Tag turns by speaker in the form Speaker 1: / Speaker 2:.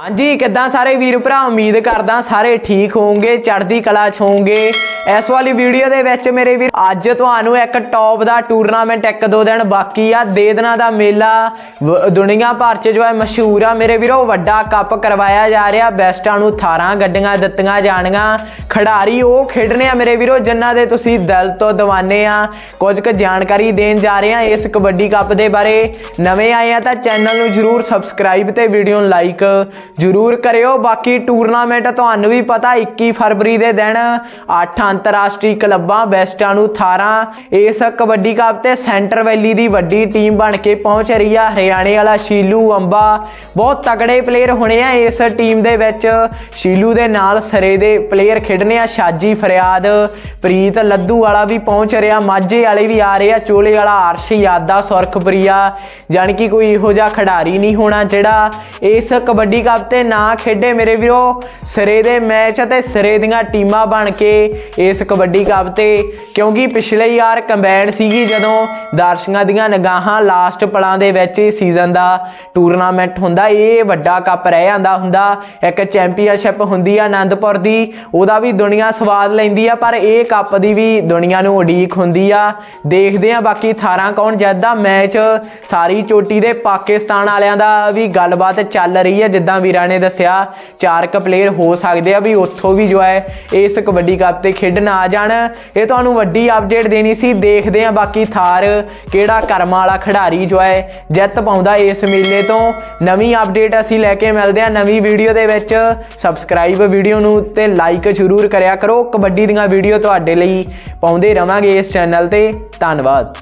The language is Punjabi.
Speaker 1: ਹਾਂਜੀ, ਕਿੱਦਾਂ ਸਾਰੇ ਵੀਰ ਭਰਾ? ਉਮੀਦ ਕਰਦਾ ਸਾਰੇ ਠੀਕ ਹੋਵੋਗੇ, ਚੜ੍ਹਦੀ ਕਲਾ 'ਚ ਹੋਵੋਗੇ। ਇਸ ਵਾਲੀ ਵੀਡੀਓ ਦੇ ਵਿੱਚ ਮੇਰੇ ਵੀਰ, ਅੱਜ ਤੁਹਾਨੂੰ ਇੱਕ ਟੌਪ ਦਾ ਟੂਰਨਾਮੈਂਟ ਇੱਕ ਦੋ ਦਿਨ ਬਾਕੀ ਆ। ਦੇ ਦਿਨਾਂ ਦਾ ਮੇਲਾ, ਵ- ਦੁਨੀਆ ਭਰ 'ਚ ਜੋ ਹੈ ਮਸ਼ਹੂਰ ਆ। ਮੇਰੇ ਵੀਰੋ, ਵੱਡਾ ਕੱਪ ਕਰਵਾਇਆ ਜਾ ਰਿਹਾ। ਬੈਸਟਾਂ ਨੂੰ 18 ਗੱਡੀਆਂ ਦਿੱਤੀਆਂ ਜਾਣੀਆਂ ਖਿਡਾਰੀ ਉਹ ਖੇਡਣੇ ਆ ਮੇਰੇ ਵੀਰੋ, ਜਿਨ੍ਹਾਂ ਦੇ ਤੁਸੀਂ ਦਿਲ ਤੋਂ ਦੀਵਾਨੇ ਆ। ਕੁਝ ਕੁ ਜਾਣਕਾਰੀ ਦੇਣ ਜਾ ਰਹੇ ਆ ਇਸ ਕਬੱਡੀ ਕੱਪ ਦੇ ਬਾਰੇ। ਨਵੇਂ ਆਏ ਆ ਤਾਂ ਚੈਨਲ ਨੂੰ ਜਰੂਰ ਸਬਸਕ੍ਰਾਈਬ ਤੇ ਵੀਡੀਓ ਨੂੰ ਲਾਈਕ ਜਰੂਰ ਕਰਿਓ। ਬਾਕੀ ਟੂਰਨਾਮੈਂਟ ਤੁਹਾਨੂੰ ਵੀ ਪਤਾ 21 ਫਰਵਰੀ ਦੇ ਦਿਨ 8 ਅੰਤਰਰਾਸ਼ਟਰੀ ਕਲੱਬਾਂ ਬੈਸਟਾਂ ਨੂੰ 18 ਇਸ ਕਬੱਡੀ ਕੱਪ ਤੇ ਸੈਂਟਰ ਵੈਲੀ ਦੀ ਵੱਡੀ ਟੀਮ ਬਣ ਕੇ ਪਹੁੰਚ ਰਹੀ ਆ। ਹਰਿਆਣੇ ਵਾਲਾ ਸ਼ੀਲੂ ਅੰਬਾ। ਬਹੁਤ ਤਗੜੇ ਪਲੇਅਰ ਹੋਣੇ ਆ ਇਸ ਟੀਮ ਦੇ ਵਿੱਚ। ਸ਼ੀਲੂ ਦੇ ਨਾਲ ਸਰੇ ਦੇ ਪਲੇਅਰ ਖੇਡਣੇ ਆ ਸ਼ਾਜੀ ਫਰਿਆਦ। ਪ੍ਰੀਤ ਲੱਦੂ ਵਾਲਾ ਵੀ ਪਹੁੰਚ ਰਿਹਾ, ਮਾਝੇ ਵਾਲੇ ਵੀ ਆ ਰਹੇ ਆ, ਚੋਲੇ ਵਾਲਾ ਅਰਸ਼ ਯਾਦਾ ਸੁਰਖਪ੍ਰਿਆ। ਜਾਣੀ ਕਿ ਕੋਈ ਇਹੋ ਜਿਹਾ ਖਿਡਾਰੀ ਨਹੀਂ ਹੋਣਾ ਜਿਹੜਾ ਇਸ ਕਬੱਡੀ ਕੱਪ ਤੇ ਨਾ ਖੇਡੇ ਮੇਰੇ ਵੀਰੋ। ਸਿਰੇ ਦੇ ਮੈਚ ਅਤੇ ਸਿਰੇ ਦੀਆਂ ਟੀਮਾਂ ਬਣ ਕੇ ਇਸ ਕਬੱਡੀ ਕੱਪ ਤੇ। ਕਿਉਂਕਿ ਪਿਛਲੇ ਯਾਰ ਕੰਬਾਈਨ ਸੀਗੀ ਜਦੋਂ ਦਰਸ਼ਕਾਂ ਦੀਆਂ ਨਿਗਾਹਾਂ ਲਾਸਟ ਪਲਾਂ ਦੇ ਵਿੱਚ ਸੀਜ਼ਨ ਦਾ ਟੂਰਨਾਮੈਂਟ ਹੁੰਦਾ, ਇਹ ਵੱਡਾ ਕੱਪ ਰਹਿ ਜਾਂਦਾ ਹੁੰਦਾ। ਇੱਕ ਚੈਂਪੀਅਨਸ਼ਿਪ ਹੁੰਦੀ ਆ ਆਨੰਦਪੁਰ ਦੀ, ਉਹਦਾ ਵੀ ਦੁਨੀਆ ਸਵਾਦ ਲੈਂਦੀ ਆ, ਪਰ ਇਹ ਕੱਪ ਦੀ ਵੀ ਦੁਨੀਆ ਨੂੰ ਉਡੀਕ ਹੁੰਦੀ ਆ। ਦੇਖਦੇ ਆ ਬਾਕੀ 18 ਕੌਣ ਜਿੱਤਦਾ। ਮੈਚ ਸਾਰੀ ਚੋਟੀ ਦੇ ਪਾਕਿਸਤਾਨ ਵਾਲਿਆਂ ਦਾ ਵੀ ਗੱਲਬਾਤ ਚੱਲ ਰਹੀ ਹੈ ਜਿੱਦਾਂ ਵੀਰਾਂ ਨੇ ਦੱਸਿਆ, ਚਾਰ ਕ ਪਲੇਅਰ ਹੋ ਸਕਦੇ ਆ ਵੀ ਉੱਥੋਂ ਵੀ ਜੋ ਹੈ ਇਸ ਕਬੱਡੀ ਕੱਪ ਤੇ ਖੇਡਣ ਆ ਜਾਣ। ਇਹ ਤੁਹਾਨੂੰ ਵੱਡੀ ਅਪਡੇਟ ਦੇਣੀ ਸੀ। ਦੇਖਦੇ ਆ ਬਾਕੀ ਥਾਰ ਕਿਹੜਾ ਕਰਮਾਂ ਵਾਲਾ ਖਿਡਾਰੀ ਜੋ ਹੈ ਜਿੱਤ ਪਾਉਂਦਾ ਇਸ ਮੇਲੇ ਤੋਂ। ਨਵੀਂ ਅਪਡੇਟ ਅਸੀਂ ਲੈ ਕੇ ਮਿਲਦੇ ਆ ਨਵੀਂ ਵੀਡੀਓ ਦੇ ਵਿੱਚ। ਸਬਸਕ੍ਰਾਈਬ ਵੀਡੀਓ ਨੂੰ ਤੇ ਲਾਈਕ ਜ਼ਰੂਰ ਕਰਿਆ ਕਰੋ। ਕਬੱਡੀ ਦੀਆਂ ਵੀਡੀਓ ਤੁਹਾਡੇ ਲਈ ਪਾਉਂਦੇ ਰਵਾਂਗੇ ਇਸ ਚੈਨਲ ਤੇ। ਧੰਨਵਾਦ।